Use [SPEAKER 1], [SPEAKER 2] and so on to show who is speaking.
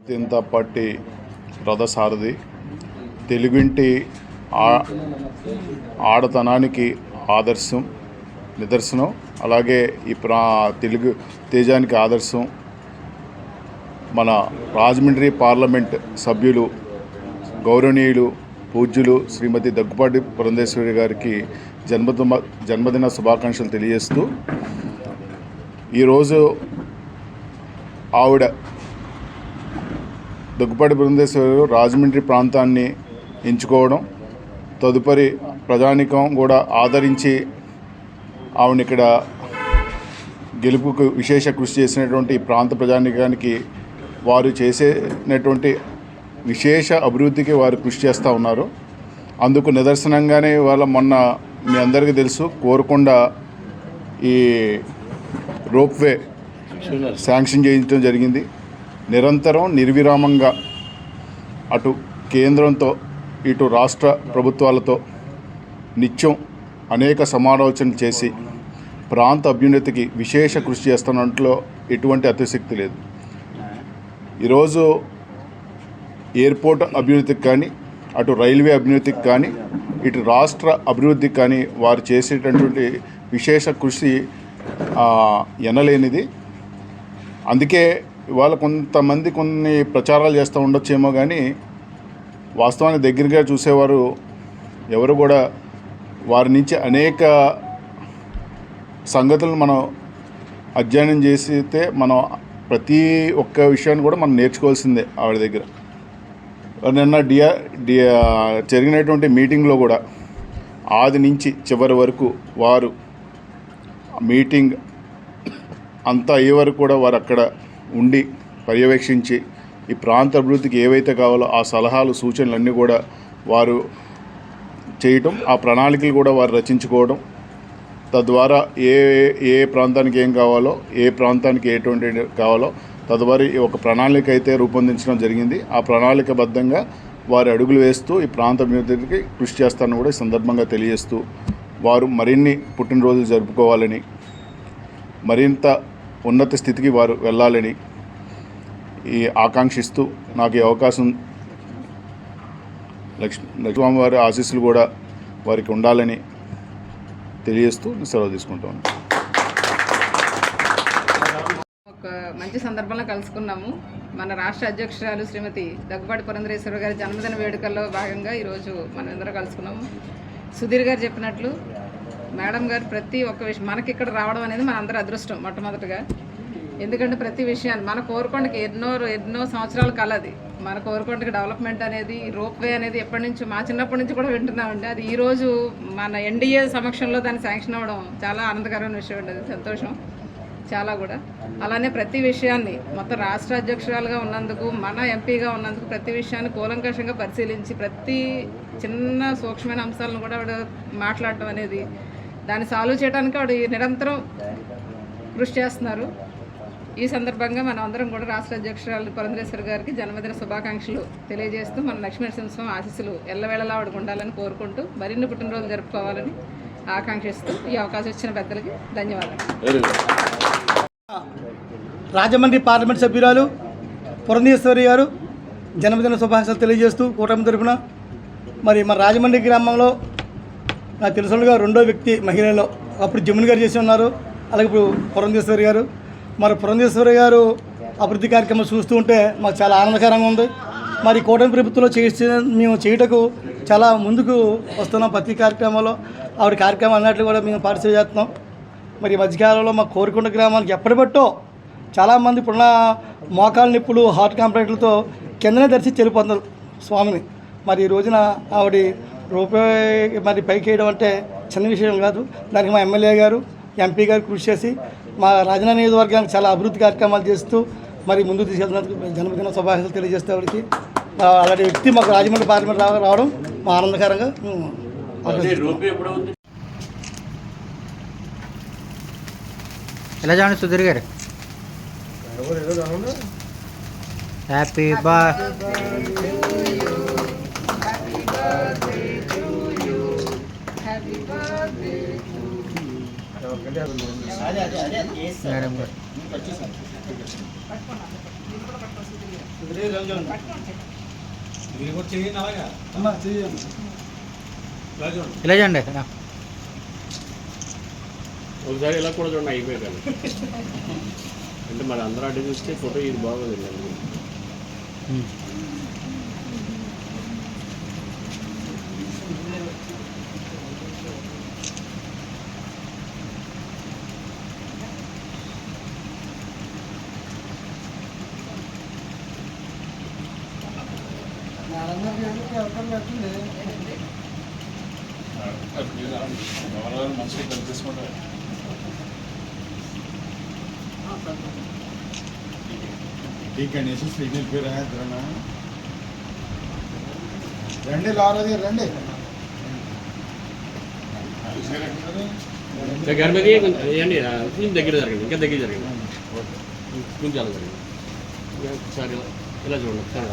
[SPEAKER 1] అత్యంత పార్టీ రథసారథి తెలుగింటి ఆడతనానికి ఆదర్శం నిదర్శనం అలాగే ఈ ప్రా తెలుగు తేజానికి ఆదర్శం మన రాజమండ్రి పార్లమెంట్ సభ్యులు గౌరవనీయులు పూజ్యులు శ్రీమతి దగ్గుపాటి పురంధేశ్వరి గారికి జన్మదిన జన్మదిన శుభాకాంక్షలు తెలియజేస్తూ ఈరోజు ఆవిడ దగ్గుపాటి బృందేశ్వరి రాజమండ్రి ప్రాంతాన్ని ఎంచుకోవడం తదుపరి ప్రజానికం కూడా ఆదరించి ఆవిడ ఇక్కడ గెలుపుకు విశేష కృషి చేసినటువంటి ప్రాంత ప్రజానికానికి వారు చేసేటువంటి విశేష అభివృద్ధికి వారు కృషి చేస్తూ ఉన్నారు. అందుకు నిదర్శనంగానే వాళ్ళ మొన్న మీ అందరికీ తెలుసు కోరకొండ ఈ రోప్వే శాంక్షన్ చేయించడం జరిగింది. నిరంతరం నిర్విరామంగా అటు కేంద్రంతో ఇటు రాష్ట్ర ప్రభుత్వాలతో నిత్యం అనేక సమాలోచనలు చేసి ప్రాంత అభ్యున్నతికి విశేష కృషి చేస్తున్నట్లో ఎటువంటి అతిశక్తి లేదు. ఈరోజు ఎయిర్పోర్ట్ అభివృద్ధికి కానీ అటు రైల్వే అభివృద్ధికి కానీ ఇటు రాష్ట్ర అభివృద్ధికి కానీ వారు చేసేటటువంటి విశేష కృషి ఎనలేనిది. అందుకే ఇవాళ కొంతమంది కొన్ని ప్రచారాలు చేస్తూ ఉండొచ్చేమో కానీ వాస్తవానికి దగ్గరగా చూసేవారు ఎవరు కూడా వారి నుంచి అనేక సంగతులను మనం అధ్యయనం చేసితే మనం ప్రతి ఒక్క విషయాన్ని కూడా మనం నేర్చుకోవాల్సిందే ఆవిడ దగ్గర. నిన్న డియా డియా జరిగినటువంటి మీటింగ్లో కూడా ఆది నుంచి చివరి వరకు వారు మీటింగ్ అంతా అయ్యే వరకు కూడా వారు అక్కడ ఉండి పర్యవేక్షించి ఈ ప్రాంత అభివృద్ధికి ఏవైతే కావాలో ఆ సలహాలు సూచనలు అన్నీ కూడా వారు చేయటం ఆ ప్రణాళికలు కూడా వారు రచించుకోవడం. తద్వారా ఏ ఏ ప్రాంతానికి ఏం కావాలో ఏ ప్రాంతానికి ఎటువంటి కావాలో తదువారి ఒక ప్రణాళిక అయితే రూపొందించడం జరిగింది. ఆ ప్రణాళికబద్ధంగా వారి అడుగులు వేస్తూ ఈ ప్రాంత అభివృద్ధికి కృషి చేస్తారని కూడా ఈ సందర్భంగా తెలియజేస్తూ వారు మరిన్ని పుట్టినరోజులు జరుపుకోవాలని మరింత ఉన్నత స్థితికి వారు వెళ్ళాలని ఈ ఆకాంక్షిస్తూ నాకు ఈ అవకాశం లక్ష్మీ లక్ష్మీవారి ఆశీస్సులు కూడా వారికి ఉండాలని తెలియజేస్తూ సెలవు తీసుకుంటాను
[SPEAKER 2] ఒక మంచి సందర్భంలో కలుసుకున్నాము. మన రాష్ట్ర అధ్యక్షురాలు శ్రీమతి దగ్గుబాటి పురంధరేశ్వర గారి జన్మదిన వేడుకల్లో భాగంగా ఈరోజు మనం అందరం కలుసుకున్నాము. సుధీర్ గారు చెప్పినట్లు మేడం గారు ప్రతి ఒక్క విషయం మనకి ఇక్కడ రావడం అనేది మన అందరి అదృష్టం మొట్టమొదటిగా. ఎందుకంటే ప్రతి విషయాన్ని మన కోరుకొండకి ఎన్నో ఎన్నో సంవత్సరాల కలది మన కోరుకొండకి డెవలప్మెంట్ అనేది రోప్ వే అనేది ఎప్పటి నుంచి మా చిన్నప్పటి నుంచి కూడా వింటున్నామండి. అది ఈరోజు మన ఎన్డీఏ సమక్షంలో దాన్ని శాంక్షన్ అవ్వడం చాలా ఆనందకరమైన విషయం అండి. సంతోషం చాలా కూడా. అలానే ప్రతి విషయాన్ని మొత్తం రాష్ట్ర అధ్యక్షురాలుగా ఉన్నందుకు మన ఎంపీగా ఉన్నందుకు ప్రతి విషయాన్ని కూలంకషంగా పరిశీలించి ప్రతి చిన్న సూక్ష్మమైన అంశాలను కూడా ఆవిడ మాట్లాడటం అనేది దాన్ని సాల్వ్ చేయడానికి ఆవిడ నిరంతరం కృషి చేస్తున్నారు. ఈ సందర్భంగా మనం అందరం కూడా రాష్ట్ర అధ్యక్షురాలు పురంధరేశ్వరి గారికి జన్మదిన శుభాకాంక్షలు తెలియజేస్తూ మన లక్ష్మీ నరసింహస్వామి ఆశీస్సులు ఎల్లవేళలా ఆవిడకు ఉండాలని కోరుకుంటూ మరిన్ని పుట్టినరోజులు జరుపుకోవాలని ఆకాంక్షిస్తూ ఈ అవకాశం ఇచ్చిన పెద్దలకి ధన్యవాదాలు.
[SPEAKER 3] రాజమండ్రి పార్లమెంట్ సభ్యురాలు పురంధేశ్వరి గారు జన్మదిన శుభాకాంక్షలు తెలియజేస్తూ కూటమి తరపున మరి మన రాజమండ్రి గ్రామంలో నాకు తెలిసినగా రెండో వ్యక్తి మహిళలో. అప్పుడు జమున్ గారు చేసి ఉన్నారు. అలాగే ఇప్పుడు పురంధేశ్వరి గారు. మరి పురంధేశ్వరి గారు అభివృద్ధి కార్యక్రమం చూస్తూ ఉంటే మాకు చాలా ఆనందకరంగా ఉంది. మరి కూటమి ప్రభుత్వంలో చేసి మేము చేయుటకు చాలా ముందుకు వస్తున్నాం ప్రతి కార్యక్రమంలో. ఆవిడ కార్యక్రమం అన్నట్లు కూడా మేము పార్టిసిపేట్ చేస్తున్నాం. మరి మధ్యకాలంలో మా కోరికొండ గ్రామానికి ఎప్పటిబట్టో చాలామంది ఇప్పుడున్న మోకాలు నిప్పులు హార్ట్ కంప్లైంట్లతో కిందనే దర్శించి వెళ్ళిపోతున్నారు స్వామిని. మరి ఈ రోజున ఆవిడ రూపాయి మరి పైకి వేయడం అంటే చిన్న విషయం కాదు. దానికి మా ఎమ్మెల్యే గారు ఎంపీ గారు కృషి చేసి మా రాజన్న నియోజకవర్గానికి చాలా అభివృద్ధి కార్యక్రమాలు చేస్తూ మరి ముందుకు తీసుకెళ్తున్నందుకు జన్మదిన శుభాకాంక్షలు తెలియజేస్తే ఆవిడకి ఆ, అలాంటి వ్యక్తి మాకు రాజమండ్రి పార్లమెంట్ రావడం మా ఆనందకరంగా.
[SPEAKER 4] ఎలా చూడండి సుధీర్ గారు? హ్యాపీ బర్త్
[SPEAKER 2] ఇలా చూడండి. ఆ.
[SPEAKER 5] ఒకసారి ఇలా కూడా చూడండి అయిపోయారు అంటే మరి అందరూ అడ్డు చూస్తే ఫోటో ఇది బాగోదు.
[SPEAKER 2] ఉమ్.
[SPEAKER 6] మంచిగా కనిపిస్తుంటారు ఈ గణేష్ శ్రీనిల్ పేరు ఆయన రండి లారది రండి
[SPEAKER 5] గణపతి కొంచెం ఏంటి కొంచెం దగ్గర జరగండి ఇంకా దగ్గర జరగండి కొంచెం అలా జరగండి ఒకసారి ఇలా ఇలా చూడండి ఒకసారి